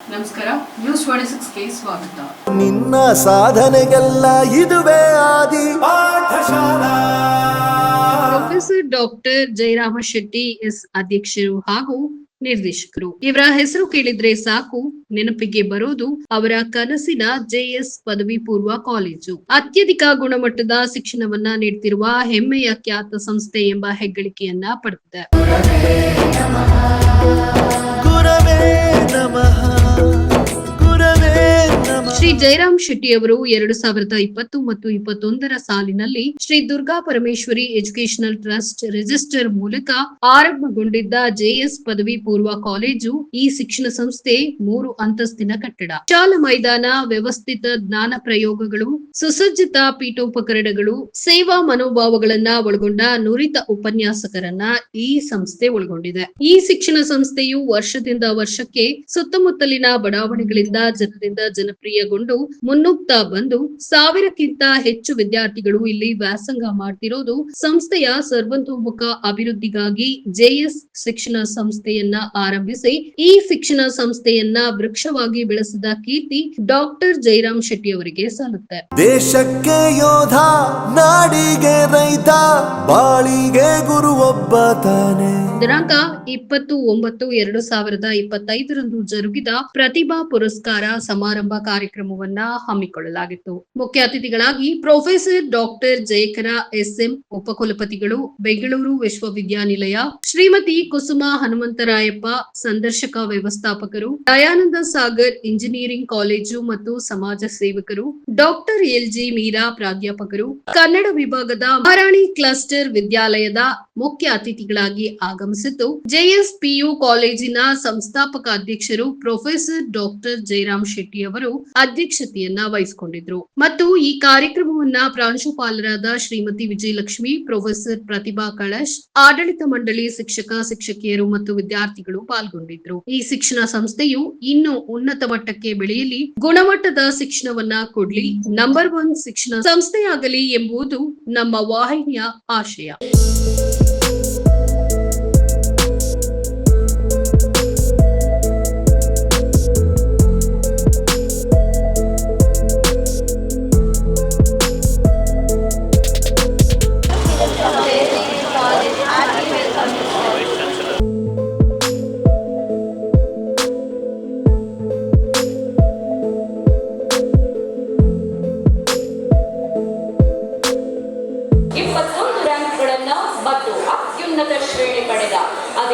ನಮಸ್ಕಾರ news twenty ಸಿಕ್ಸ್ಗೆ ಸ್ವಾಗತ. ನಿನ್ನ ಸಾಧನೆಗೆಲ್ಲ ಇದುವೇ ಆದಿ. Pathshala. Professor doctor Jayarama Shetty S ಅಧ್ಯಕ್ಷರು ಹಾಗೂ ನಿರ್ದೇಶಕರು. ಇವರ ಹೆಸರು ಕೇಳಿದ್ರೆ ಸಾಕು ನೆನಪಿಗೆ ಬರೋದು ಅವರ ಕನಸಿನ ಜೆಎಸ್ ಪದವಿ ಪೂರ್ವ ಕಾಲೇಜು. ಅತ್ಯಧಿಕ ಗುಣಮಟ್ಟದ ಶಿಕ್ಷಣವನ್ನ ನೀಡುತ್ತಿರುವ ಹೆಮ್ಮೆಯ ಖ್ಯಾತ ಸಂಸ್ಥೆ ಎಂಬ ಹೆಗ್ಗಳಿಕೆಯನ್ನ ಪಡೆದಿದೆ. ಶ್ರೀ ಜಯರಾಮ್ ಶೆಟ್ಟಿ ಅವರು ಎರಡು ಸಾವಿರದ ಇಪ್ಪತ್ತು ಮತ್ತು ಇಪ್ಪತ್ತೊಂದರ ಸಾಲಿನಲ್ಲಿ Shri Durga Parameshwari educational trust register ಮೂಲಕ ಆರಂಭಗೊಂಡಿದ್ದ ಜೆಎಸ್ ಪದವಿ ಪೂರ್ವ ಕಾಲೇಜು ಈ ಶಿಕ್ಷಣ ಸಂಸ್ಥೆ ಮೂರು ಅಂತಸ್ತಿನ ಕಟ್ಟಡ. ಶಾಲಾ ಮೈದಾನ, ವ್ಯವಸ್ಥಿತ ಜ್ಞಾನ ಪ್ರಯೋಗಗಳು, ಸುಸಜ್ಜಿತ ಪೀಠೋಪಕರಣಗಳು, ಸೇವಾ ಮನೋಭಾವಗಳನ್ನ ಒಳಗೊಂಡ ನುರಿತ ಉಪನ್ಯಾಸಕರನ್ನ ಈ ಸಂಸ್ಥೆ ಒಳಗೊಂಡಿದೆ. ಈ ಶಿಕ್ಷಣ ಸಂಸ್ಥೆಯು ವರ್ಷದಿಂದ ವರ್ಷಕ್ಕೆ ಸುತ್ತಮುತ್ತಲಿನ ಬಡಾವಣೆಗಳಿಂದ ಜನರಿಂದ ಜನಪ್ರಿಯಗೊಂಡು ಮುನ್ನುಗ್ತಾ ಬಂದು ಸಾವಿರಕ್ಕಿಂತ ಹೆಚ್ಚು ವಿದ್ಯಾರ್ಥಿಗಳು ಇಲ್ಲಿ ವ್ಯಾಸಂಗ ಮಾಡ್ತಿರೋದು ಸಂಸ್ಥೆಯ ಸರ್ವತೋಮುಖ ಅಭಿವೃದ್ಧಿಗಾಗಿ ಜೆಎಸ್ ಶಿಕ್ಷಣ ಸಂಸ್ಥೆಯನ್ನ ಆರಂಭಿಸಿ ಈ ಶಿಕ್ಷಣ ಸಂಸ್ಥೆಯನ್ನ ವೃಕ್ಷವಾಗಿ ಬೆಳೆಸಿದ ಕೀರ್ತಿ ಡಾಕ್ಟರ್ ಜೈರಾಮ್ ಶೆಟ್ಟಿ ಅವರಿಗೆ ಸಲ್ಲುತ್ತೆ. ದೇಶಕ್ಕೆ ಯೋಧ ನಾಡಿಗೆ ರೈತ ಬಾಳಿಗೆ ಗುರು ಒಬ್ಬ ತಾನೆ. ದಿನಾಂಕ ಇಪ್ಪತ್ತು ಒಂಬತ್ತು ಎರಡು ಸಾವಿರದ ಇಪ್ಪತ್ತೈದರಂದು ಜರುಗಿದ ಪ್ರತಿಭಾ ಪುರಸ್ಕಾರ ಸಮಾರಂಭ ಕಾರ್ಯಕ್ರಮವನ್ನ ಹಮ್ಮಿಕೊಳ್ಳಲಾಗಿತ್ತು. ಮುಖ್ಯ ಅತಿಥಿಗಳಾಗಿ ಪ್ರೊಫೆಸರ್ ಡಾಕ್ಟರ್ ಜಯಕರ ಎಸ್ಎಂ, ಉಪಕುಲಪತಿಗಳು ಬೆಂಗಳೂರು ವಿಶ್ವವಿದ್ಯಾನಿಲಯ, ಶ್ರೀಮತಿ ಕುಸುಮ ಹನುಮಂತರಾಯಪ್ಪ, ಸಂದರ್ಶಕ ವ್ಯವಸ್ಥಾಪಕರು, ದಯಾನಂದ ಸಾಗರ್ ಇಂಜಿನಿಯರಿಂಗ್ ಕಾಲೇಜು ಮತ್ತು ಸಮಾಜ ಸೇವಕರು, ಡಾಕ್ಟರ್ ಎಲ್ ಜಿ ಮೀರಾ ಪ್ರಾಧ್ಯಾಪಕರು, ಕನ್ನಡ ವಿಭಾಗದ ಮಹಾರಾಣಿ ಕ್ಲಸ್ಟರ್ ವಿದ್ಯಾಲಯದ ಮುಖ್ಯ ಅತಿಥಿಗಳಾಗಿ ಆಗಮಿಸಿದ್ದು ಜೆಎಸ್ ಪಿಯು ಕಾಲೇಜಿನ ಸಂಸ್ಥಾಪಕ ಅಧ್ಯಕ್ಷರು ಪ್ರೊಫೆಸರ್ ಡಾಕ್ಟರ್ ಜಯರಾಮ್ ಶೆಟ್ಟಿ ಅವರು ಅಧ್ಯಕ್ಷತೆಯನ್ನ ವಹಿಸಿಕೊಂಡಿದ್ರು. ಮತ್ತು ಈ ಕಾರ್ಯಕ್ರಮವನ್ನ ಪ್ರಾಂಶುಪಾಲರಾದ ಶ್ರೀಮತಿ ವಿಜಯಲಕ್ಷ್ಮಿ ಪ್ರೊಫೆಸರ್ ಪ್ರತಿಭಾ ಕಳಶ್, ಆಡಳಿತ ಮಂಡಳಿ ಶಿಕ್ಷಕ, ಶಿಕ್ಷಕಿಯರು ಮತ್ತು ವಿದ್ಯಾರ್ಥಿಗಳು ಪಾಲ್ಗೊಂಡಿದ್ರು. ಈ ಶಿಕ್ಷಣ ಸಂಸ್ಥೆಯು ಇನ್ನು ಉನ್ನತ ಮಟ್ಟಕ್ಕೆ ಬೆಳೆಯಲಿ, ಗುಣಮಟ್ಟದ ಶಿಕ್ಷಣವನ್ನ ಕೊಡ್ಲಿ ನಂಬರ್ ಒನ್ ಶಿಕ್ಷಣ ಸಂಸ್ಥೆಯಾಗಲಿ ಎಂಬುದು ನಮ್ಮ ವಾಹಿನಿಯ ಆಶಯ.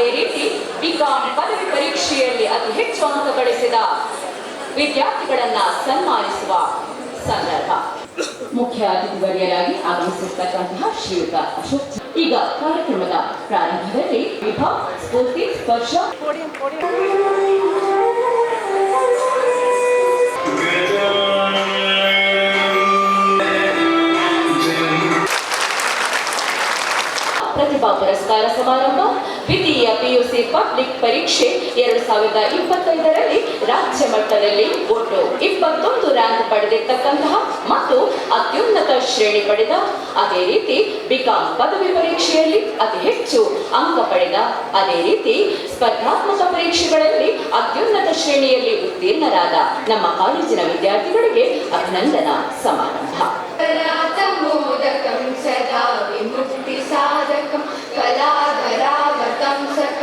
ಅದೇ ರೀತಿ ಬಿಕಾಂ ಪದವಿ ಪರೀಕ್ಷೆಯಲ್ಲಿ ಅತಿ ಹೆಚ್ಚು ಅಂಕ ಗಳಿಸಿದ ವಿದ್ಯಾರ್ಥಿಗಳನ್ನ ಸನ್ಮಾನಿಸುವ ಸಂದರ್ಭ. ಮುಖ್ಯ ಅತಿಥಿವರ್ಯರಾಗಿ ಆಗಮಿಸಿರ್ತಕ್ಕಂತಹ ಶ್ರೀಯುತ ಅಶೋಕ್ ಈಗ ಕಾರ್ಯಕ್ರಮದ ಪ್ರಾರಂಭದಲ್ಲಿ ವಿಭಾಗ, ಸ್ಫೂರ್ತಿ, ಸ್ಪರ್ಶ. ಪ್ರತಿಭಾ ಪುರಸ್ಕಾರ ಸಮಾರಂಭ. ದ್ವಿತೀಯ ಪಿಯುಸಿ ಪಬ್ಲಿಕ್ ಪರೀಕ್ಷೆ ಎರಡು ಸಾವಿರದ ಇಪ್ಪತ್ತೈದರಲ್ಲಿ ರಾಜ್ಯ ಮಟ್ಟದಲ್ಲಿ ಒಟ್ಟು ಇಪ್ಪತ್ತೊಂದು ರ್ಯಾಂಕ್ ಪಡೆದಿರ್ತಕ್ಕಂತಹ ಮತ್ತು ಅತ್ಯುನ್ನತ ಶ್ರೇಣಿ ಪಡೆದ, ಅದೇ ರೀತಿ ಬಿಕಾಂ ಪದವಿ ಪರೀಕ್ಷೆಯಲ್ಲಿ ಅತಿ ಹೆಚ್ಚು ಅಂಕ ಪಡೆದ, ಅದೇ ರೀತಿ ಸ್ಪರ್ಧಾತ್ಮಕ ಪರೀಕ್ಷೆಗಳಲ್ಲಿ ಅತ್ಯುನ್ನತ ಶ್ರೇಣಿಯಲ್ಲಿ ಉತ್ತೀರ್ಣರಾದ ನಮ್ಮ ಕಾಲೇಜಿನ ವಿದ್ಯಾರ್ಥಿಗಳಿಗೆ ಅಭಿನಂದನಾ ಸಮಾರಂಭ.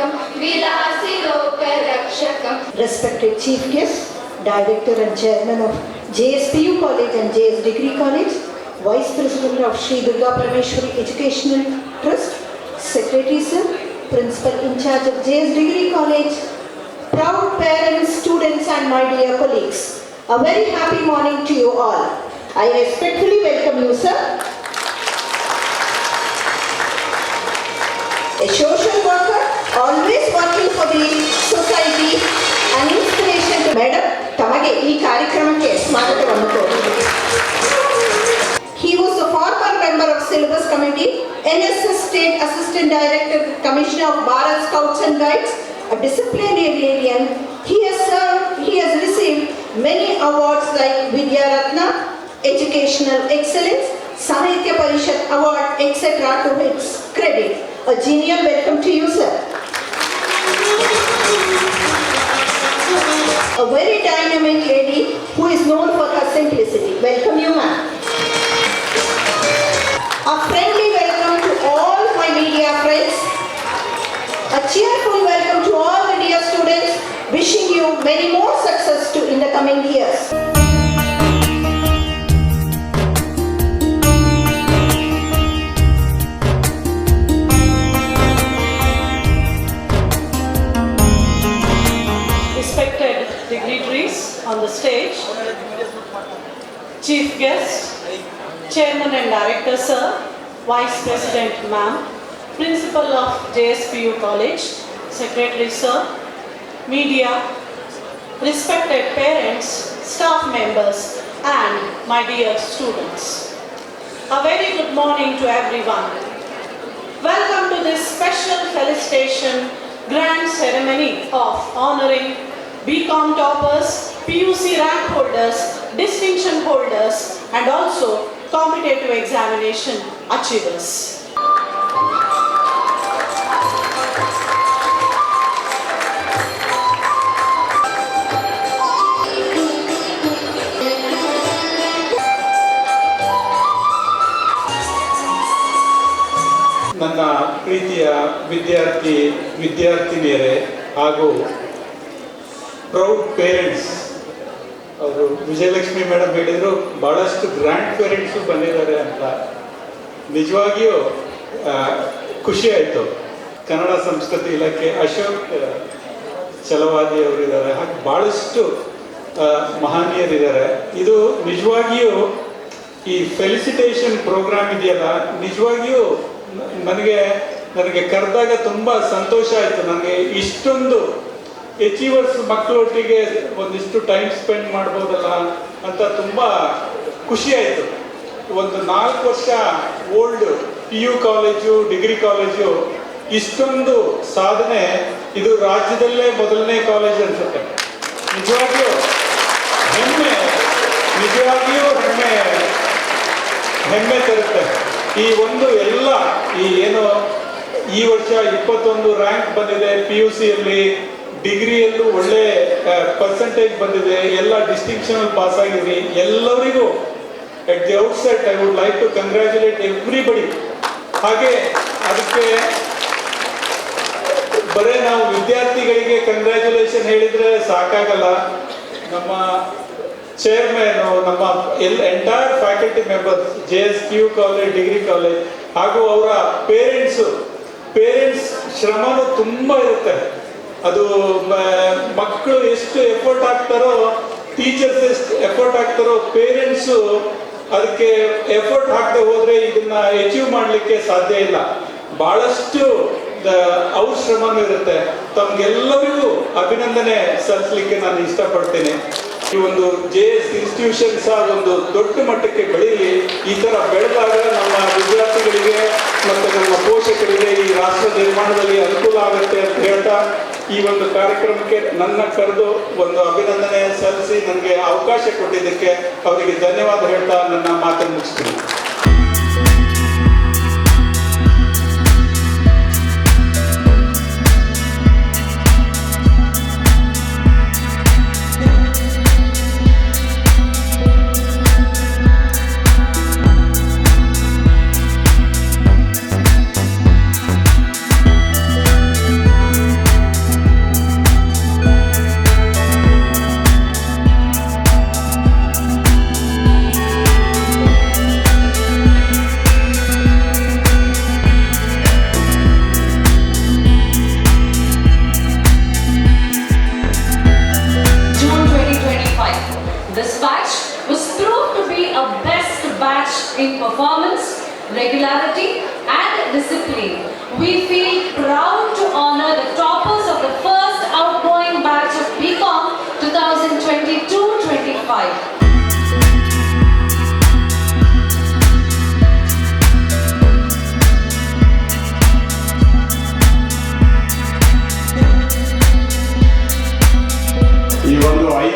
रक्षकम विलासी लोक रक्षकम respected chief guest director and chairman of JSPU college and JS degree college vice president of Shri Durga Parameshwari educational trust secretary sir principal incharge of JS degree college proud parents, students and my dear colleagues. A very happy morning to you all. I respectfully welcome you, sir. A show ಈ ಕಾರ್ಯಕ್ರಮಕ್ಕೆ ಸ್ವಾಗತವನ್ನು ಕೋರುತ್ತೇನೆ. He was a former member of syllabus committee, NSS State Assistant Director, Commissioner of Bharat Scouts and Guides, a disciplinarian. He has served, he has received many awards like Vidya Ratna, Educational Excellence, Sahitya Parishad Award, etc. to his credit. A genial welcome to you, sir. a very dynamic lady who is known for her simplicity. Welcome you, ma'am. Director sir, vice president ma'am, principal of JSPU college, secretary sir, media, respected parents, staff members and my dear students. A very good morning to everyone. Welcome to this special felicitation grand ceremony of honoring BCom toppers, PUC rank holders, distinction holders and also competitive examination achievers ನನ್ನ ಪ್ರೀತಿಯ ವಿದ್ಯಾರ್ಥಿ ವಿದ್ಯಾರ್ಥಿನಿಯರೇ ಹಾಗೂ proud parents ಅವರು Vijayalakshmi madam ಹೇಳಿದರು ಭಾಳಷ್ಟು grand parents ಬಂದಿದ್ದಾರೆ ಅಂತ. ನಿಜವಾಗಿಯೂ ಖುಷಿ ಆಯಿತು. ಕನ್ನಡ ಸಂಸ್ಕೃತಿ ಇಲಾಖೆ ಅಶೋಕ್ ಚಲವಾದಿಯವರು ಇದ್ದಾರೆ ಹಾಗೆ ಭಾಳಷ್ಟು ಮಹನೀಯರಿದ್ದಾರೆ. ಇದು ನಿಜವಾಗಿಯೂ ಈ ಫೆಲಿಸಿಟೇಷನ್ ಪ್ರೋಗ್ರಾಮ್ ಇದೆಯಲ್ಲ, ನಿಜವಾಗಿಯೂ ನನಗೆ ನನಗೆ ಕರೆದಾಗ ತುಂಬ ಸಂತೋಷ ಆಯಿತು. ನನಗೆ ಇಷ್ಟೊಂದು ಅಚೀವರ್ಸ್ ಮಕ್ಕಳೊಟ್ಟಿಗೆ ಒಂದಿಷ್ಟು ಟೈಮ್ ಸ್ಪೆಂಡ್ ಮಾಡ್ಬೋದಲ್ಲ ಅಂತ ತುಂಬ ಖುಷಿ ಆಯಿತು. ಒಂದು ನಾಲ್ಕು ವರ್ಷ old P U college degree college ಇಷ್ಟೊಂದು ಸಾಧನೆ ಇದು ರಾಜ್ಯದಲ್ಲೇ ಮೊದಲನೇ ಕಾಲೇಜ್ ಅನ್ಸುತ್ತೆ. ನಿಜವಾಗಿಯೂ ಹೆಮ್ಮೆ ನಿಜವಾಗಿಯೂ ಹೆಮ್ಮೆ ಹೆಮ್ಮೆ ತರುತ್ತೆ. ಈ ಒಂದು ಎಲ್ಲ ಈ ಏನು ಈ ವರ್ಷ ಇಪ್ಪತ್ತೊಂದು ರ್ಯಾಂಕ್ ಬಂದಿದೆ ಪಿ ಯು ಸಿಯಲ್ಲಿ ಡಿಗ್ರಿಯಲ್ಲೂ ಒಳ್ಳೆ ಪರ್ಸೆಂಟೇಜ್ ಬಂದಿದೆ, ಎಲ್ಲ ಡಿಸ್ಟಿಂಕ್ಷನ್ ಪಾಸ್ ಆಗಿದ್ರಿ ಎಲ್ಲರಿಗೂ at the outset I would like to congratulate everybody ಹಾಗೆ ಅದಕ್ಕೆ ಬರೇ ನಾವು ವಿದ್ಯಾರ್ಥಿಗಳಿಗೆ ಕಂಗ್ರ್ಯಾಚುಲೇಷನ್ ಹೇಳಿದ್ರೆ ಸಾಕಾಗಲ್ಲ. ನಮ್ಮ ಚೇರ್ಮನ್ ನಮ್ಮ all entire faculty members J S Q college degree college ಹಾಗೂ ಅವರ ಪೇರೆಂಟ್ಸು ಪೇರೆಂಟ್ಸ್ ಶ್ರಮನೂ ತುಂಬ ಇರುತ್ತೆ. ಅದು ಮಕ್ಕಳು ಎಷ್ಟು ಎಫರ್ಟ್ ಹಾಕ್ತಾರೋ ಟೀಚರ್ಸ್ ಎಷ್ಟು ಎಫರ್ಟ್ ಹಾಕ್ತಾರೋ ಪೇರೆಂಟ್ಸು ಅದಕ್ಕೆ ಎಫರ್ಟ್ ಹಾಕದೆ ಹೋದ್ರೆ ಇದನ್ನ ಅಚೀವ್ ಮಾಡಲಿಕ್ಕೆ ಸಾಧ್ಯ ಇಲ್ಲ. ಬಹಳಷ್ಟು ಶ್ರಮನೂ ಇರುತ್ತೆ. ತಮ್ಗೆಲ್ಲರಿಗೂ ಅಭಿನಂದನೆ ಸಲ್ಲಿಸಲಿಕ್ಕೆ ನಾನು ಇಷ್ಟಪಡ್ತೇನೆ. ಈ ಒಂದು ಜೆ ಎಸ್ ಇನ್ಸ್ಟಿಟ್ಯೂಷನ್ ಸಹ ಒಂದು ದೊಡ್ಡ ಮಟ್ಟಕ್ಕೆ ಬೆಳೀಲಿ. ಈ ತರ ಬೆಳೆದಾಗ ನಮ್ಮ ವಿದ್ಯಾರ್ಥಿಗಳಿಗೆ ಮತ್ತು ನಮ್ಮ ಪೋಷಕರಿಗೆ ಈ ರಾಷ್ಟ್ರ ನಿರ್ಮಾಣದಲ್ಲಿ ಅನುಕೂಲ ಆಗುತ್ತೆ ಅಂತ ಹೇಳ್ತಾ ಈ ಒಂದು ಕಾರ್ಯಕ್ರಮಕ್ಕೆ ನನ್ನ ಕರೆದು ಒಂದು ಅಭಿನಂದನೆ ಸಲ್ಲಿಸಿ ನನಗೆ ಅವಕಾಶ ಕೊಟ್ಟಿದ್ದಕ್ಕೆ ಅವರಿಗೆ ಧನ್ಯವಾದ ಹೇಳ್ತಾ ನನ್ನ ಮಾತನ್ನು ಮುಗಿಸ್ತೀನಿ.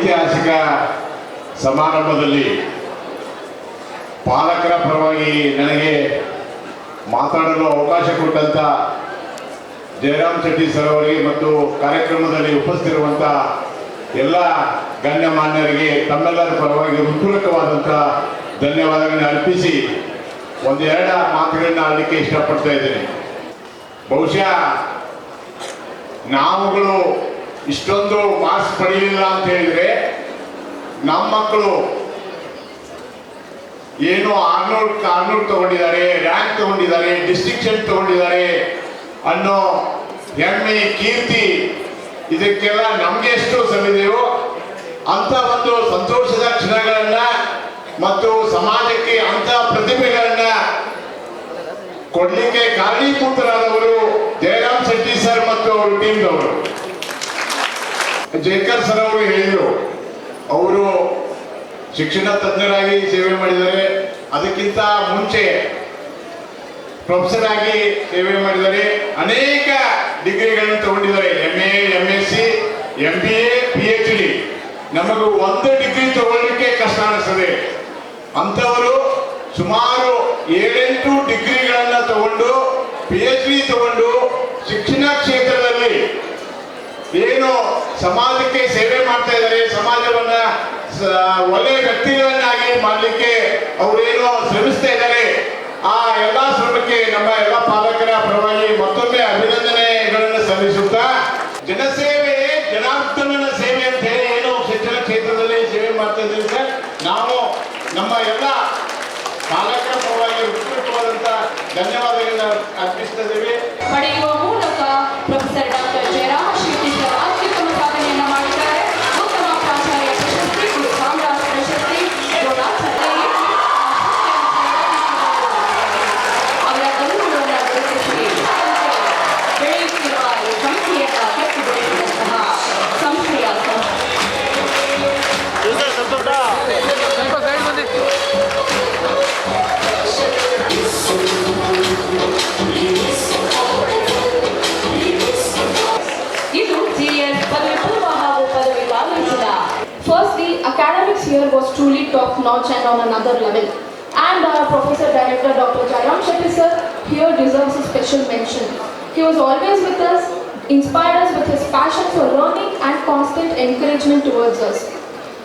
ಐತಿಹಾಸಿಕ ಸಮಾರಂಭದಲ್ಲಿ ಪಾಲಕರ ಪರವಾಗಿ ನನಗೆ ಮಾತಾಡಲು ಅವಕಾಶ ಕೊಟ್ಟಂತ ಜಯರಾಮ್ ಶೆಟ್ಟಿ ಸರ್ ಅವರಿಗೆ ಮತ್ತು ಕಾರ್ಯಕ್ರಮದಲ್ಲಿ ಉಪಸ್ಥಿತಿರುವಂಥ ಎಲ್ಲ ಗಣ್ಯಮಾನ್ಯರಿಗೆ ತಮ್ಮೆಲ್ಲರ ಪರವಾಗಿ ಹೃತ್ಪೂರ್ವಕವಾದಂಥ ಧನ್ಯವಾದಗಳನ್ನು ಅರ್ಪಿಸಿ ಒಂದೆರಡ ಮಾತುಗಳನ್ನ ಆಡಲಿಕ್ಕೆ ಇಷ್ಟಪಡ್ತಾ ಇದ್ದೀನಿ. ಬಹುಶಃ ನಾವುಗಳು ಇಷ್ಟೊಂದು ಮಾರ್ಕ್ಸ್ ಪಡೆಯಲಿಲ್ಲ ಅಂತ ಹೇಳಿದ್ರೆ ನಮ್ಮ ಮಕ್ಕಳು ಏನು ಆರ್ನೂರ್ ಆರ್ನೂರ್ ತಗೊಂಡಿದ್ದಾರೆ, ರ್ಯಾಂಕ್ ತಗೊಂಡಿದ್ದಾರೆ ಡಿಸ್ಟಿಂಕ್ಷನ್ ತಗೊಂಡಿದ್ದಾರೆ ಅನ್ನೋ ಹೆಮ್ಮೆ, ಕೀರ್ತಿ ಇದಕ್ಕೆಲ್ಲ ನಮ್ಗೆ ಎಷ್ಟು ಸಲ್ಲಿದೆಯೋ ಅಂತ ಒಂದು ಸಂತೋಷದ ಕ್ಷಣಗಳನ್ನ ಮತ್ತು ಸಮಾಜಕ್ಕೆ ಅಂತ ಪ್ರತಿಭೆಗಳನ್ನ ಕೊಡ್ಲಿಕ್ಕೆ ಕಾರಣೀಭೂತರಾದವರು ಜಯರಾಮ್ ಶೆಟ್ಟಿ ಸರ್ ಮತ್ತು ಟೀಮ್ ಟೀಮ್ದವರು ಜೇಕರ್ ಸರ್ ಅವರು ಹೇಳಿದರು. ಅವರು ಶಿಕ್ಷಣ ತಜ್ಞರಾಗಿ ಸೇವೆ ಮಾಡಿದ್ದಾರೆ ಅದಕ್ಕಿಂತ ಮುಂಚೆ ಪ್ರೊಫೆಸರ್ ಆಗಿ ಸೇವೆ ಮಾಡಿದ್ದಾರೆ ಅನೇಕ ಡಿಗ್ರಿಗಳನ್ನು ತಗೊಂಡಿದ್ದಾರೆ. M A M S C M B A P H D ನಮಗೂ ಒಂದು ಡಿಗ್ರಿ ತಗೊಳ್ಳಿಕ್ಕೆ ಕಷ್ಟ ಅನಿಸ್ತದೆ. ಅಂಥವರು ಸುಮಾರು ಏಳೆಂಟು ಡಿಗ್ರಿಗಳನ್ನು ತಗೊಂಡು ಪಿ ಎಚ್ ಡಿ ತಗೊಂಡು ಏನು ಸಮಾಜಕ್ಕೆ ಸೇವೆ ಮಾಡ್ತಾ ಇದ್ದಾರೆ, ಸಮಾಜವನ್ನ ಒಳ್ಳೆಯ ವ್ಯಕ್ತಿಗಳನ್ನಾಗಿ ಮಾಡಲಿಕ್ಕೆ ಅವರೇನು ಶ್ರಮಿಸ್ತಾ ಇದ್ದಾರೆ. ಆ ಎಲ್ಲಾ ಶ್ರಮಕ್ಕೆ ನಮ್ಮ ಎಲ್ಲ ಪಾಲಕರ ಪರವಾಗಿ ಮತ್ತೊಮ್ಮೆ ಅಭಿನಂದನೆಗಳನ್ನು ಸಲ್ಲಿಸುತ್ತಾ ಜನಸೇವೆಯೇ level. And our Professor Director Dr. Jairam Shetty sir here deserves a special mention. He was always with us, inspired us with his passion for learning and constant encouragement towards us.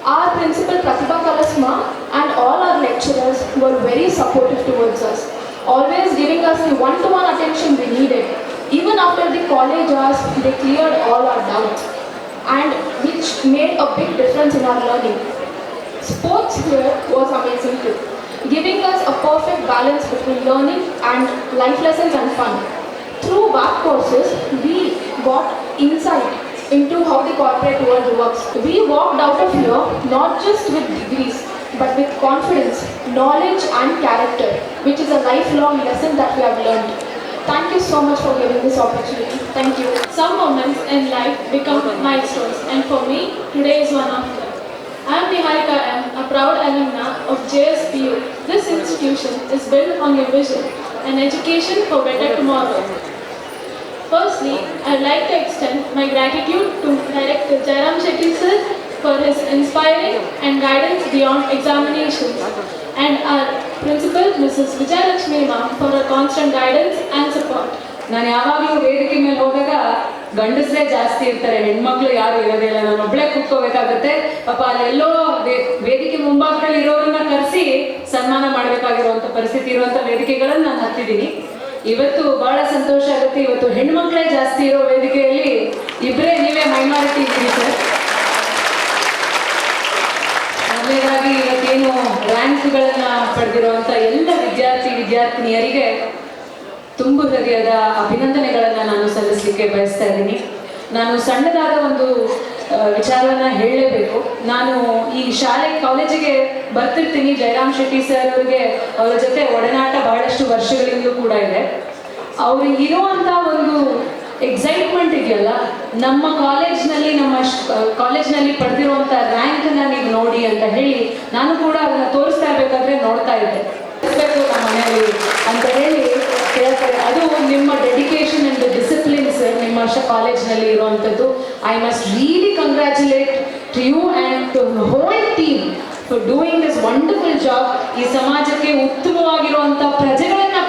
Our principal Pratibha Kalasma and all our lecturers were very supportive towards us, always giving us the one-to-one attention we needed. Even after the college hours, they cleared all our doubts and which made a big difference in our learning. Sports here was amazing too, giving us a perfect balance between learning and life lessons and fun. Through WAP courses, we got insight into how the corporate world works. We walked out of here not just with degrees, but with confidence, knowledge and character, which is a lifelong lesson that we have learned. Thank you so much for giving this opportunity. Thank you. Some moments in life become milestones, and for me, today is one of them. I am Niharika M, a proud alumna of JSPU. This institution is built on your vision and education for better tomorrow. Firstly, I'd like to extend my gratitude to Director Jairam Shetty sir for his inspiring and guidance beyond examinations, and our principal, Mrs. Vijayalakshmi ma'am, for her constant guidance and support. ನಾನು ಯಾವಾಗಲೂ ವೇದಿಕೆ ಮೇಲೆ ಹೋದಾಗ ಗಂಡಸರೇ ಜಾಸ್ತಿ ಇರ್ತಾರೆ, ಹೆಣ್ಮಕ್ಳು ಯಾರು ಇರೋದೇ ಇಲ್ಲ. ನಾನು ಒಬ್ಳೆ ಕೂತ್ಕೋಬೇಕಾಗುತ್ತೆ. ಪಾಪ ಅಲ್ಲೆಲ್ಲೋ ವೇದಿಕೆ ಮುಂಭಾಗದಲ್ಲಿ ಇರೋರನ್ನ ಕರೆಸಿ ಸನ್ಮಾನ ಮಾಡಬೇಕಾಗಿರುವಂತ ಪರಿಸ್ಥಿತಿ ಇರುವಂತ ವೇದಿಕೆಗಳನ್ನ ನಾನು ಹತ್ತಿದ್ದೀನಿ. ಇವತ್ತು ಬಹಳ ಸಂತೋಷ ಆಗುತ್ತೆ. ಇವತ್ತು ಹೆಣ್ಮಕ್ಳೇ ಜಾಸ್ತಿ ಇರೋ ವೇದಿಕೆಯಲ್ಲಿ ಇಬ್ಬರೇ ನೀವೇ ಮೈನಾರಿಟಿ ಇದ್ದೀರಿ ಸರ್ ಮೊದಲನೇದಾಗಿ ಇವತ್ತೇನು ರ್ಯಾಂಕ್ಗಳನ್ನ ಪಡೆದಿರುವಂತ ಎಲ್ಲ ವಿದ್ಯಾರ್ಥಿ, ವಿದ್ಯಾರ್ಥಿನಿಯರಿಗೆ ತುಂಬು ಹೃದಯದ ಅಭಿನಂದನೆಗಳನ್ನು ನಾನು ಸಲ್ಲಿಸಲಿಕ್ಕೆ ಬಯಸ್ತಾ ಇದ್ದೀನಿ. ನಾನು ಸಣ್ಣದಾದ ಒಂದು ವಿಚಾರವನ್ನು ಹೇಳಲೇಬೇಕು. ನಾನು ಈ ಶಾಲೆ, ಕಾಲೇಜಿಗೆ ಬರ್ತಿರ್ತೀನಿ. ಜಯರಾಮ್ ಶೆಟ್ಟಿ ಸರ್ ಅವರಿಗೆ ಅವರ ಜೊತೆ ಒಡನಾಟ ಬಹಳಷ್ಟು ವರ್ಷಗಳಿಂದಲೂ ಕೂಡ ಇದೆ. ಅವ್ರಿಗೆ ಇರುವಂತ ಒಂದು ಎಕ್ಸೈಟ್ಮೆಂಟ್ ಇದೆಯಲ್ಲ, ನಮ್ಮ ಕಾಲೇಜ್ನಲ್ಲಿ ನಮ್ಮ ಕಾಲೇಜ್ನಲ್ಲಿ ಪಡೆದಿರುವಂತ ರ್ಯಾಂಕನ್ನ ನೀವು ನೋಡಿ ಅಂತ ಹೇಳಿ ನಾನು ಕೂಡ ಅದನ್ನ ತೋರಿಸ್ತಾ ಇರ್ಬೇಕಾದ್ರೆ ನೋಡ್ತಾ ಇದ್ದೆ. ನಮ್ಮ ಮನೆಯಲ್ಲಿ ಅಂತ ಹೇಳಿ ಹೇಳ್ತಾರೆ. ಅದು ನಿಮ್ಮ ಡೆಡಿಕೇಶನ್ ಅಂಡ್ ಡಿಸಿಪ್ಲಿನ್ ಸರ್ ನಿಮ್ಮ ಕಾಲೇಜ್ನಲ್ಲಿ ಇರುವಂಥದ್ದು. I must really congratulate to you and to whole team for doing this wonderful job ಈ ಸಮಾಜಕ್ಕೆ ಉತ್ತಮವಾಗಿರುವಂಥ ಪ್ರಜೆಗಳನ್ನ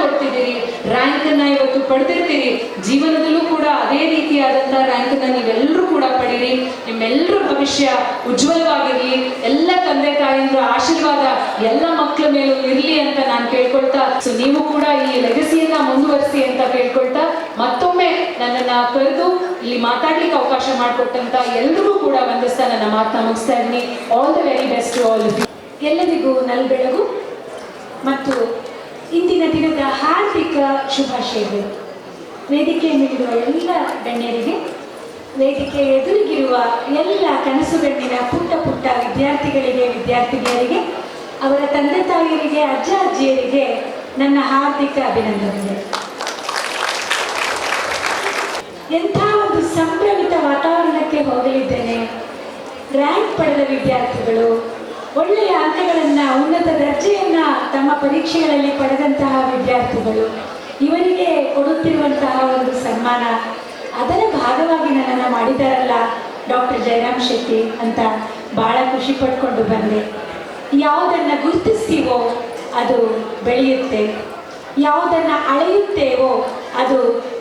ರ್ಯಾಂಕ್ ಅನ್ನ ಇವತ್ತು ಪಡೆದಿರ್ತೀರಿ. ಜೀವನದಲ್ಲೂ ಕೂಡ ಅದೇ ರೀತಿಯಾದಂತಹ ರ್ಯಾಂಕ್ ಅನ್ನ ನೀವೆಲ್ಲರೂ ಕೂಡ ಪಡೀರಿ. ನಿಮ್ಮೆಲ್ಲರ ಭವಿಷ್ಯ ಉಜ್ವಲವಾಗಿರ್ಲಿ. ಎಲ್ಲ ತಂದೆ ತಾಯಿಯಂದ್ರ ಆಶೀರ್ವಾದ ಎಲ್ಲ ಮಕ್ಕಳ ಮೇಲೂ ಇರ್ಲಿ ಅಂತ ನಾನು ಕೇಳ್ಕೊಳ್ತಾ ಸೊ ನೀವು ಕೂಡ ಈ ಲೆಗಸಿಯನ್ನ ಮುಂದುವರಿಸಿ ಅಂತ ಕೇಳ್ಕೊಳ್ತಾ, ಮತ್ತೊಮ್ಮೆ ನನ್ನನ್ನ ಕರೆದು ಇಲ್ಲಿ ಮಾತಾಡ್ಲಿಕ್ಕೆ ಅವಕಾಶ ಮಾಡಿಕೊಟ್ಟಂತ ಎಲ್ರಿಗೂ ಕೂಡ ವಂದಿಸ್ತಾ ನನ್ನ ಮಾತನ್ನ ಮುಗಿಸ್ತಾ ಇದ್ದೀನಿ. All the very best all ಎಲ್ಲರಿಗೂ ನಲ್ಬೆಳಗು ಮತ್ತು ಇಂದಿನ ದಿನದ ಹಾರ್ದಿಕ ಶುಭಾಶಯಗಳು. ವೇದಿಕೆ ಮೇಲಿರುವ ಎಲ್ಲ ಗಣ್ಯರಿಗೆ, ವೇದಿಕೆ ಎದುರಿಗಿರುವ ಎಲ್ಲ ಕನಸುಗಣ್ಣಿನ ಪುಟ್ಟ ಪುಟ್ಟ ವಿದ್ಯಾರ್ಥಿಗಳಿಗೆ, ವಿದ್ಯಾರ್ಥಿನಿಯರಿಗೆ, ಅವರ ತಂದೆ ತಾಯಿಯರಿಗೆ, ಅಜ್ಜ ಅಜ್ಜಿಯರಿಗೆ ನನ್ನ ಹಾರ್ದಿಕ ಅಭಿನಂದನೆಗಳು. ಎಂಥ ಒಂದು ಸಂಭ್ರಮಿತ ವಾತಾವರಣಕ್ಕೆ ಹೋಗಲಿದ್ದೇನೆ. ರ್ಯಾಂಕ್ ಪಡೆದ ವಿದ್ಯಾರ್ಥಿಗಳು ಒಳ್ಳೆಯ ಅಂಕಗಳನ್ನು ಉನ್ನತ ದರ್ಜೆಯನ್ನ ತಮ್ಮ ಪರೀಕ್ಷೆಗಳಲ್ಲಿ ಪಡೆದಂತಹ ವಿದ್ಯಾರ್ಥಿಗಳು ಇವರಿಗೆ ಕೊಡುತ್ತಿರುವಂತಹ ಒಂದು ಸನ್ಮಾನ, ಅದರ ಭಾಗವಾಗಿ ನನ್ನನ್ನು ಮಾಡಿದಾರಲ್ಲ ಡಾಕ್ಟರ್ ಜಯರಾಮ್ ಶೆಟ್ಟಿ ಅಂತ ಬಹಳ ಖುಷಿ ಪಡ್ಕೊಂಡು ಬಂದೆ. ಯಾವುದನ್ನು ಗುರುತಿಸ್ತೀವೋ ಅದು ಬೆಳೆಯುತ್ತೆ, ಯಾವುದನ್ನು ಅಳೆಯುತ್ತೇವೋ ಅದು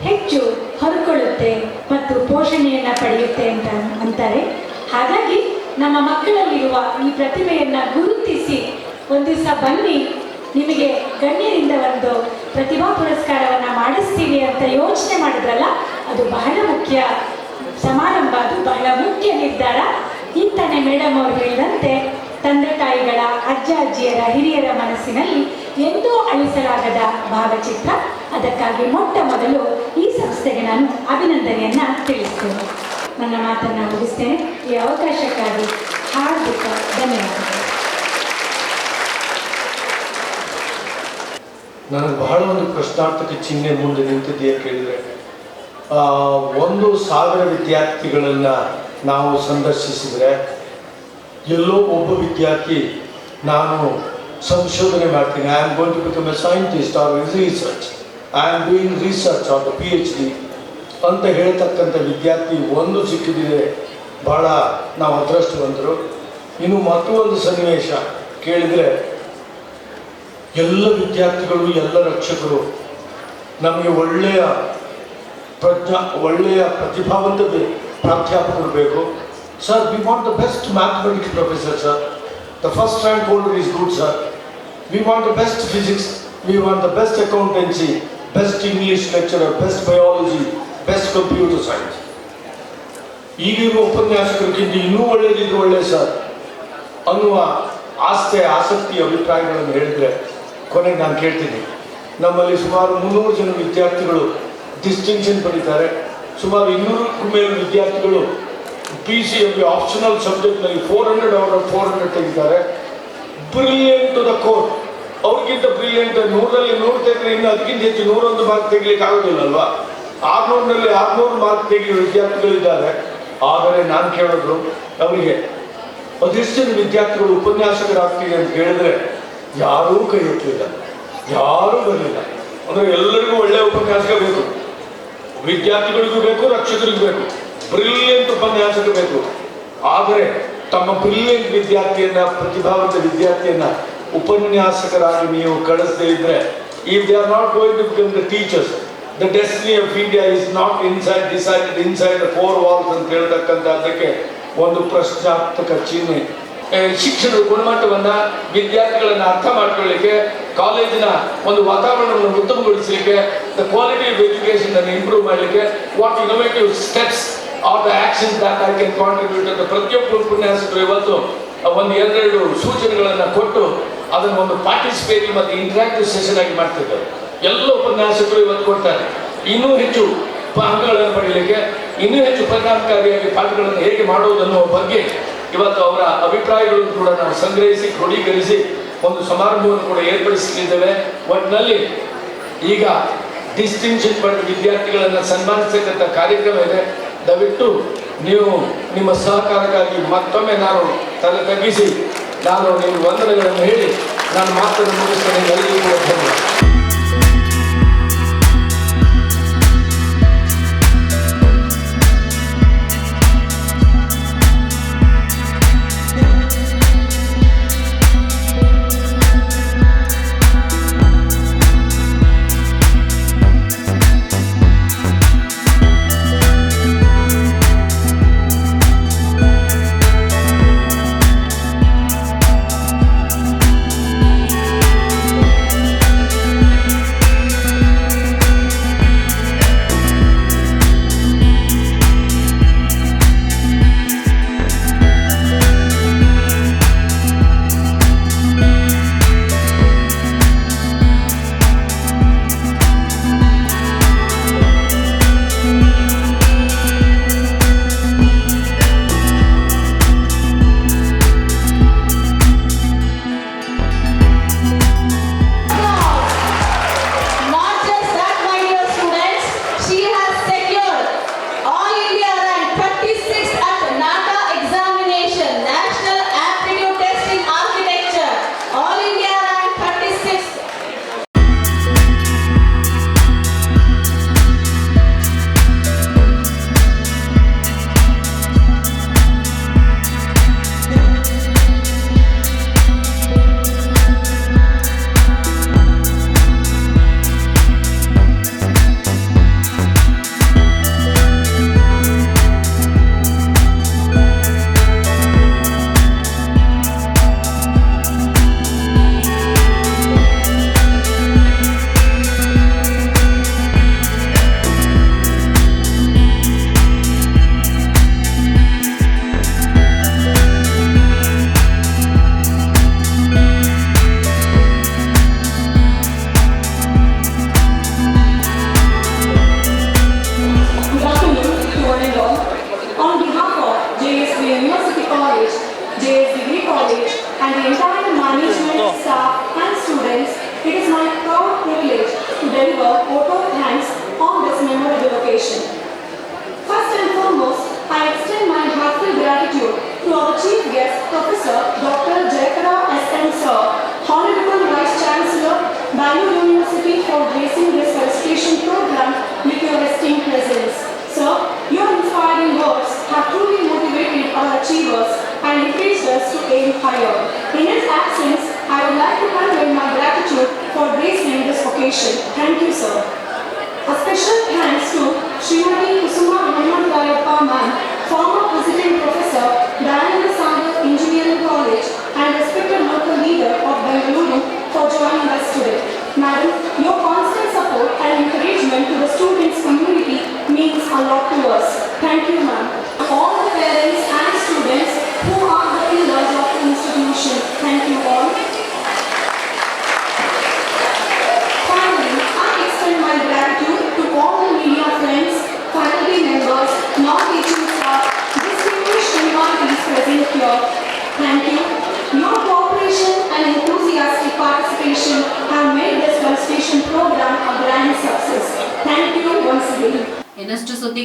ಹೆಚ್ಚು ಹೊರಕೊಳ್ಳುತ್ತೆ ಮತ್ತು ಪೋಷಣೆಯನ್ನು ಪಡೆಯುತ್ತೆ ಅಂತ ಅಂತಾರೆ. ಹಾಗಾಗಿ ನಮ್ಮ ಮಕ್ಕಳಲ್ಲಿರುವ ಈ ಪ್ರತಿಭೆಯನ್ನು ಗುರುತಿಸಿ ಒಂದು ದಿವಸ ಬನ್ನಿ, ನಿಮಗೆ ಗಣ್ಯರಿಂದ ಒಂದು ಪ್ರತಿಭಾ ಪುರಸ್ಕಾರವನ್ನು ಮಾಡಿಸ್ತೀವಿ ಅಂತ ಯೋಚನೆ ಮಾಡಿದ್ರಲ್ಲ, ಅದು ಬಹಳ ಮುಖ್ಯ ಸಮಾರಂಭ, ಅದು ಬಹಳ ಮುಖ್ಯ ನಿರ್ಧಾರ. ಇಂತಾನೆ ಮೇಡಮ್ ಅವರು ಹೇಳಿದಂತೆ, ತಂದೆ ತಾಯಿಗಳ, ಅಜ್ಜ ಅಜ್ಜಿಯರ, ಹಿರಿಯರ ಮನಸ್ಸಿನಲ್ಲಿ ಎಂದೂ ಅಳಿಸಲಾಗದ ಭಾವಚಿತ್ರ. ಅದಕ್ಕಾಗಿ ಮೊಟ್ಟ ಮೊದಲು ಈ ಸಂಸ್ಥೆಗೆ ನಾನು ಅಭಿನಂದನೆಯನ್ನ ತಿಳಿಸ್ತೇನೆ. ನನ್ನ ಮಾತನ್ನು ಮುಗಿಸ್ತೇನೆ. ಈ ಅವಕಾಶಕ್ಕಾಗಿ ಹಾರ್ದಿಕ ಧನ್ಯವಾದಗಳು. ನನಗೆ ಬಹಳ ಒಂದು ಪ್ರಶ್ನಾರ್ಥಕ ಚಿಹ್ನೆ ಮುಂದೆ ನಿಂತಿದೆ ಅಂತ ಕೇಳಿದರೆ ಆ, ಒಂದು ಸಾವಿರ ವಿದ್ಯಾರ್ಥಿಗಳನ್ನು ನಾವು ಸಂದರ್ಶಿಸಿದರೆ ಎಲ್ಲೋ ಒಬ್ಬ ವಿದ್ಯಾರ್ಥಿ ನಾನು ಸಂಶೋಧನೆ ಮಾಡ್ತೀನಿ. I am going to become a scientist or research I am doing research or P H D ಅಂತ ಹೇಳ್ತಕ್ಕಂಥ ವಿದ್ಯಾರ್ಥಿ ಒಂದು ಸಿಕ್ಕಿದ್ರೆ ಭಾಳ ನಾವು ಅದೃಷ್ಟವಂತರು. ಇನ್ನು ಮತ್ತೊಂದು ಸನ್ನಿವೇಶ ಕೇಳಿದರೆ ಎಲ್ಲ ವಿದ್ಯಾರ್ಥಿಗಳು, ಎಲ್ಲ ರಕ್ಷಕರು ನಮಗೆ ಒಳ್ಳೆಯ ಪ್ರಜ್ಞಾ, ಒಳ್ಳೆಯ ಪ್ರತಿಭಾವಂತ ಪ್ರಾಧ್ಯಾಪಕರು ಬೇಕು sir we want the best mathematics professor sir the first rank holder is good sir we want the best physics we want the best accountancy best English lecturer best biology best computer science ಈಗಿರುವ ಉಪನ್ಯಾಸಕರಿಗಿಂತ ಇನ್ನೂ ಒಳ್ಳೆಯದಿದ್ರು ಒಳ್ಳೆ sir. ಅನ್ನುವ ಆಸ್ತೆ ಆಸಕ್ತಿ, ಅಭಿಪ್ರಾಯಗಳನ್ನು ಹೇಳಿದರೆ ಕೊನೆಗೆ ನಾನು ಕೇಳ್ತೀನಿ. ನಮ್ಮಲ್ಲಿ ಸುಮಾರು ಮುನ್ನೂರು ಜನ ವಿದ್ಯಾರ್ಥಿಗಳು ಡಿಸ್ಟಿಂಕ್ಷನ್ ಪಡಿತಾರೆ. ಸುಮಾರು ಇನ್ನೂರಕ್ಕೂ ಮೇಲೆ ವಿದ್ಯಾರ್ಥಿಗಳು P C M optional ಸಬ್ಜೆಕ್ಟ್ನಲ್ಲಿ four hundred our four hundred ತೆಗಿತಾರೆ. ಬ್ರಿಲಿಯಂಟ್ ಟು ದ ಕೋರ್ ಅವ್ರಿಗಿಂತ ಬ್ರಿಲಿಯಂಟ್ ನೂರಲ್ಲಿ ನೂರು ತೆಗೆದ್ರೆ ಇನ್ನು ಅದಕ್ಕಿಂತ ಹೆಚ್ಚು ನೂರೊಂದು ಮಾರ್ಕ್ ತೆಗಿಲಿಕ್ಕೆ ಆಗೋದಿಲ್ಲ ಅಲ್ವಾ? ಆರ್ನೂರಿನಲ್ಲಿ ಆರ್ನೂರು ಮಾರ್ಕ್ ತೆಗೆಯುವ ವಿದ್ಯಾರ್ಥಿಗಳಿದ್ದಾರೆ. ಆದರೆ ನಾನು ಕೇಳಿದ್ರು ಅವರಿಗೆ ಅದೆಷ್ಟು ಜನ ವಿದ್ಯಾರ್ಥಿಗಳು ಉಪನ್ಯಾಸಕರಾಗ್ತೀವಿ ಅಂತ ಕೇಳಿದ್ರೆ, ಯಾರೂ ಕೈ ಎತ್ತಲಿಲ್ಲ, ಯಾರೂ ಬರಲಿಲ್ಲ. ಅಂದ್ರೆ ಎಲ್ಲರಿಗೂ ಒಳ್ಳೆ ಉಪನ್ಯಾಸಕ ಬೇಕು. ವಿದ್ಯಾರ್ಥಿಗಳಿಗೂ ಬೇಕು, ರಕ್ಷಕರಿಗೂ ಬೇಕು. ಬ್ರಿಲಿಯಂಟ್ ಉಪನ್ಯಾಸಕ ಬೇಕು. ಆದರೆ ತಮ್ಮ ಬ್ರಿಲಿಯಂಟ್ ವಿದ್ಯಾರ್ಥಿಯನ್ನ, ಪ್ರತಿಭಾವಂತ ವಿದ್ಯಾರ್ಥಿಯನ್ನ ಉಪನ್ಯಾಸಕರಾಗಿ ನೀವು ಕಳಿಸದೇ ಇದ್ರೆ if they are not going to become the teachers the destiny of India is not inside decided inside four walls ಅಂತ ಹೇಳ್ತಕ್ಕಂಥದ್ದಕ್ಕೆ ಒಂದು ಪ್ರಶ್ನಾತ್ಮಕ ಚಿಹ್ನೆ. ಶಿಕ್ಷಣದ ಗುಣಮಟ್ಟವನ್ನು ವಿದ್ಯಾರ್ಥಿಗಳನ್ನು ಅರ್ಥ ಮಾಡ್ಕೊಳ್ಳಿಕ್ಕೆ, ಕಾಲೇಜಿನ ಒಂದು ವಾತಾವರಣವನ್ನು ಉತ್ತಮಗೊಳಿಸಲಿಕ್ಕೆ ದ ಕ್ವಾಲಿಟಿ ಆಫ್ ಎಜುಕೇಶನ್ ಅನ್ನು ಇಂಪ್ರೂವ್ ಮಾಡಲಿಕ್ಕೆ what innovative steps are the action that I can contribute ಅಂತ ಪ್ರತಿಯೊಬ್ಬರು ಉಪನ್ಯಾಸಕರು ಇವತ್ತು ಒಂದು ಎರಡೆರಡು ಸೂಚನೆಗಳನ್ನು ಕೊಟ್ಟು ಅದನ್ನು ಒಂದು ಪಾರ್ಟಿಸಿಪೇಟಿವ್ ಮತ್ತು ಇಂಟ್ರಾಕ್ಟಿವ್ ಸೆಷನ್ ಆಗಿ ಮಾಡ್ತಿದ್ದಾರೆ. ಎಲ್ಲ ಉಪನ್ಯಾಸಕರು ಇವತ್ತು ಕೊಡ್ತಾರೆ. ಇನ್ನೂ ಹೆಚ್ಚು ಪಾಠಗಳನ್ನು ಪಡೆಯಲಿಕ್ಕೆ, ಇನ್ನೂ ಹೆಚ್ಚು ಪರಿಣಾಮಕಾರಿಯಾಗಿ ಪಾಠಗಳನ್ನು ಹೇಗೆ ಮಾಡುವುದು ಅನ್ನುವ ಬಗ್ಗೆ ಇವತ್ತು ಅವರ ಅಭಿಪ್ರಾಯಗಳನ್ನು ಕೂಡ ನಾವು ಸಂಗ್ರಹಿಸಿ, ಕ್ರೋಢೀಕರಿಸಿ ಒಂದು ಸಮಾರಂಭವನ್ನು ಕೂಡ ಏರ್ಪಡಿಸಲಿದ್ದೇವೆ. ಒಟ್ಟಿನಲ್ಲಿ ಈಗ ಡಿಸ್ಟಿಂಕ್ಷನ್ ಪಡೆದ ವಿದ್ಯಾರ್ಥಿಗಳನ್ನು ಸನ್ಮಾನಿಸತಕ್ಕಂಥ ಕಾರ್ಯಕ್ರಮ ಇದೆ. ದಯವಿಟ್ಟು ನೀವು ನಿಮ್ಮ ಸಹಕಾರಕ್ಕಾಗಿ ಮತ್ತೊಮ್ಮೆ ನಾನು ತಲೆ ತಗ್ಗಿಸಿ, ನಾನು ನಿಮ್ಮ ವಂದನೆಗಳನ್ನು ಹೇಳಿ, ನಾನು ಮಾತನ್ನು ಮುಗಿಸ್ತೇನೆ. ಎಲ್ಲರಿಗೂ ಕೂಡ In his absence, I would like to convey my gratitude for gracing this occasion. Thank you, sir. A special thanks to Srimati Kusuma Hanumantarappa ma'am, former visiting professor, Dayananda Sagar Engineering College and respected local leader of Bengaluru for joining us today. Madam, your constant support and encouragement to the students community means a lot to us. Thank you ma'am.